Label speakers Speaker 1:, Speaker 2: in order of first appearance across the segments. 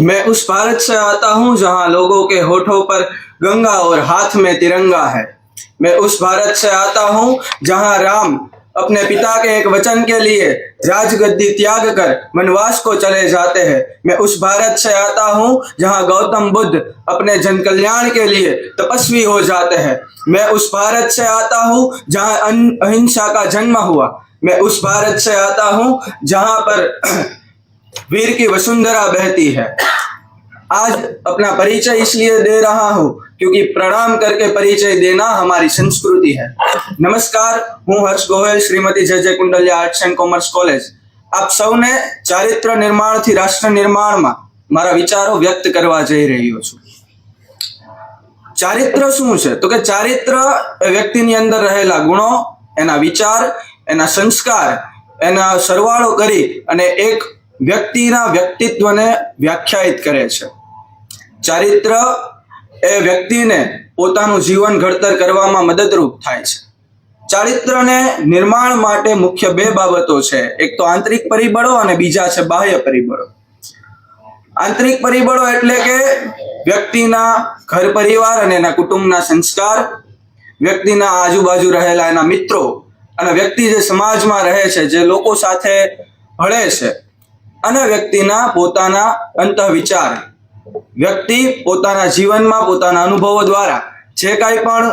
Speaker 1: मैं उस भारत से आता हूँ जहाँ लोगों के होठों पर गंगा और हाथ में तिरंगा है। मैं उस भारत से आता हूँ जहाँ राम अपने पिता के एक वचन के लिए राजगद्दी त्याग कर वनवास को चले जाते हैं। मैं उस भारत से आता हूँ जहाँ गौतम बुद्ध अपने जन कल्याण के लिए तपस्वी हो जाते हैं। मैं उस भारत से आता हूँ जहाँ अहिंसा का जन्म हुआ। मैं उस भारत से आता हूँ जहाँ पर वीर की वसुंधरा बहती है आज अपना परिचय इसलिए दे रहा हूँ क्योंकि प्रणाम करके परिचय देना हमारी संस्कृति है नमस्कार હું હર્ષ Goyal Shrimati Jay Jay Kundaliya arts and commerce college આપ સૌને ચારિત્ર નિર્માણથી રાષ્ટ્ર નિર્માણમાં મારા વિચારો વ્યક્ત કરવા જઈ રહ્યો છું ચારિત્ર શું છે તો કે ચારિત્ર એ વ્યક્તિની અંદર રહેલા ગુણો એના વિચાર એના સંસ્કાર એના સરવાળો કરી અને એક વ્યક્તિના વ્યક્તિત્વને વ્યાખ્યાયિત કરે છે. ચારિત્ર એ વ્યક્તિને પોતાનું જીવન ઘડતર કરવામાં મદદરૂપ થાય છે. ચારિત્રને નિર્માણ માટે મુખ્ય બે બાબતો છે. એક તો આંતરિક પરિબળો અને બીજા છે બાહ્ય પરિબળો. આંતરિક પરિબળો એટલે કે વ્યક્તિના ઘર પરિવાર અને એના કુટુંબના સંસ્કાર, વ્યક્તિના આજુબાજુ રહેલા એના મિત્રો અને વ્યક્તિ જે સમાજમાં રહે છે, જે લોકો સાથે ભળે છે અને વ્યક્તિના પોતાના અંત વિચાર વ્યક્તિ પોતાના જીવનમાં પોતાના અનુભવો દ્વારા જે કાંઈ પણ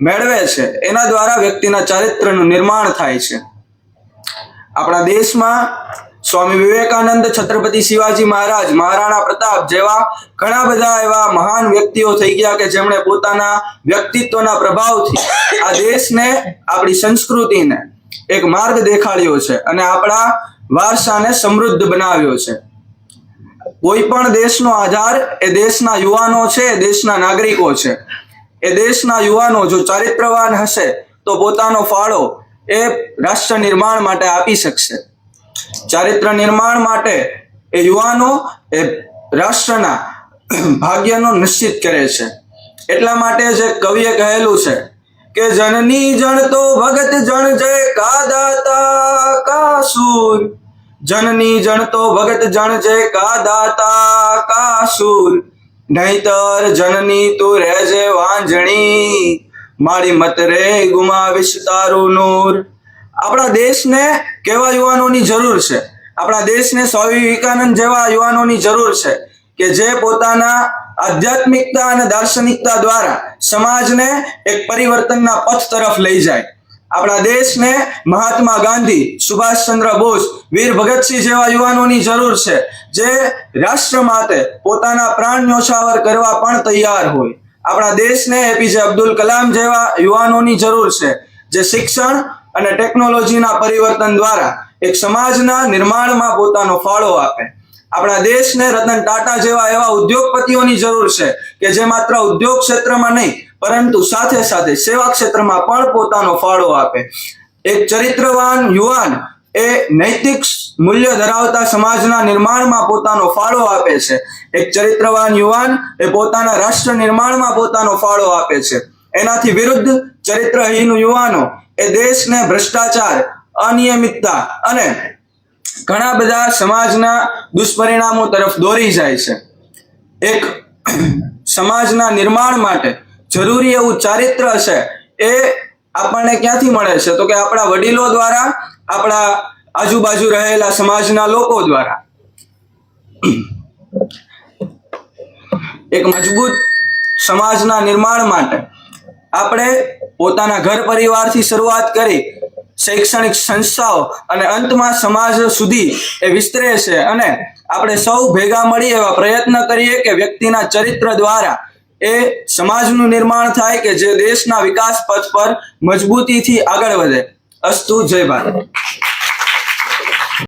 Speaker 1: મેળવે છે, એના દ્વારા વ્યક્તિના ચારિત્રનું નિર્માણ થાય છે. આપણા દેશમાં સ્વામી વિવેકાનંદ છત્રપતિ શિવાજી મહારાજ, મહારાણા પ્રતાપ જેવા ઘણા બધા એવા મહાન વ્યક્તિઓ થઈ ગયા કે જેમણે પોતાના વ્યક્તિત્વના પ્રભાવથી આ દેશને, આપણી સંસ્કૃતિને એક માર્ગ દેખાડ્યો છે. અને આપણા વારસાને સમૃદ્ધ બનાવ્યો છે. કોઈ પણ દેશનો આધાર એ દેશના યુવાનો છે, એ દેશના નાગરિકો છે. એ દેશના યુવાનો જો ચારિત્રવાન હશે, તો પોતાનો ફાળો એ રાષ્ટ્ર નિર્માણ માટે આપી શકશે. ચારિત્ર નિર્માણ માટે એ યુવાનો એ રાષ્ટ્રના ભાગ્યનો નિશ્ચિત કરે છે. એટલા માટે જે કવિએ કહેલું છે કે જનની જણ તો ભગત જણ જય કા દાતા, કા સૂર. જનની જણ તો ભગત જણ છે કા દાતા, કા સુર? નહીતર જનની તું રહેજે વાંજણી મારી મત રે ગુમાવીશ તારું નૂર. આપણા દેશને કેવા યુવાનોની જરૂર છે? આપણા દેશને સ્વામી વિવેકાનંદ જેવા યુવાનોની જરૂર છે કે જે પોતાના આધ્યાત્મિકતા અને દાર્શનિકતા દ્વારા સમાજને એક પરિવર્તનના પથ તરફ લઈ જાય. આપણા દેશને મહાત્મા ગાંધી સુભાષચંદ્ર બોઝ, વીર ભગતસિંહ જેવા યુવાનોની જરૂર છે, જે રાષ્ટ્ર માટે પોતાના પ્રાણ ન્યોછાવર કરવા પણ તૈયાર હોય. આપણા દેશને એપીજે અબ્દુલ કલામ જેવા યુવાનોની જરૂર છે, જે શિક્ષણ અને ટેકનોલોજીના પરિવર્તન દ્વારા એક સમાજના નિર્માણમાં પોતાનો ફાળો આપે. આપણા દેશને રતન ટાટા જેવા એવા ઉદ્યોગપતિઓની જરૂર છે કે જે માત્ર ઉદ્યોગ ક્ષેત્રમાં નહીં, પરંતુ સાથે સાથે સેવા ક્ષેત્રમાં પણ પોતાનો ફાળો આપે. એક ચરિત્રવાન યુવાન એ નૈતિક મૂલ્ય ધરાવતા સમાજના નિર્માણમાં પોતાનો ફાળો આપે છે. એક ચરિત્રવાન યુવાન એ પોતાના રાષ્ટ્ર નિર્માણમાં પોતાનો ફાળો આપે છે. એનાથી વિરુદ્ધ ચરિત્રહીન યુવાનો એ દેશને ભ્રષ્ટાચાર, અનિયમિતતા અને ઘણા બધા સમાજના દુષ્પરિણામો તરફ દોરી જાય છે. એક સમાજના નિર્માણ માટે જરૂરી એવું ચારિત્ર છે એ આપણને ક્યાંથી મળે છે? તો કે આપણા વડીલો દ્વારા, આપણા આજુબાજુ રહેલા સમાજના લોકો દ્વારા. એક મજબૂત સમાજના નિર્માણ માટે આપણે પોતાના ઘર પરિવારથી શરૂઆત કરી શૈક્ષણિક સંસ્થાઓ અને અંતમાં સમાજ સુધી એ વિસ્તરે છે. અને આપણે સૌ ભેગા મળી એવા પ્રયત્ન કરીએ કે વ્યક્તિના ચરિત્ર દ્વારા એ સમાજનું નિર્માણ થાય કે જે દેશના વિકાસ પથ પર મજબૂતીથી આગળ વધે. અસ્તુ, જય ભારત.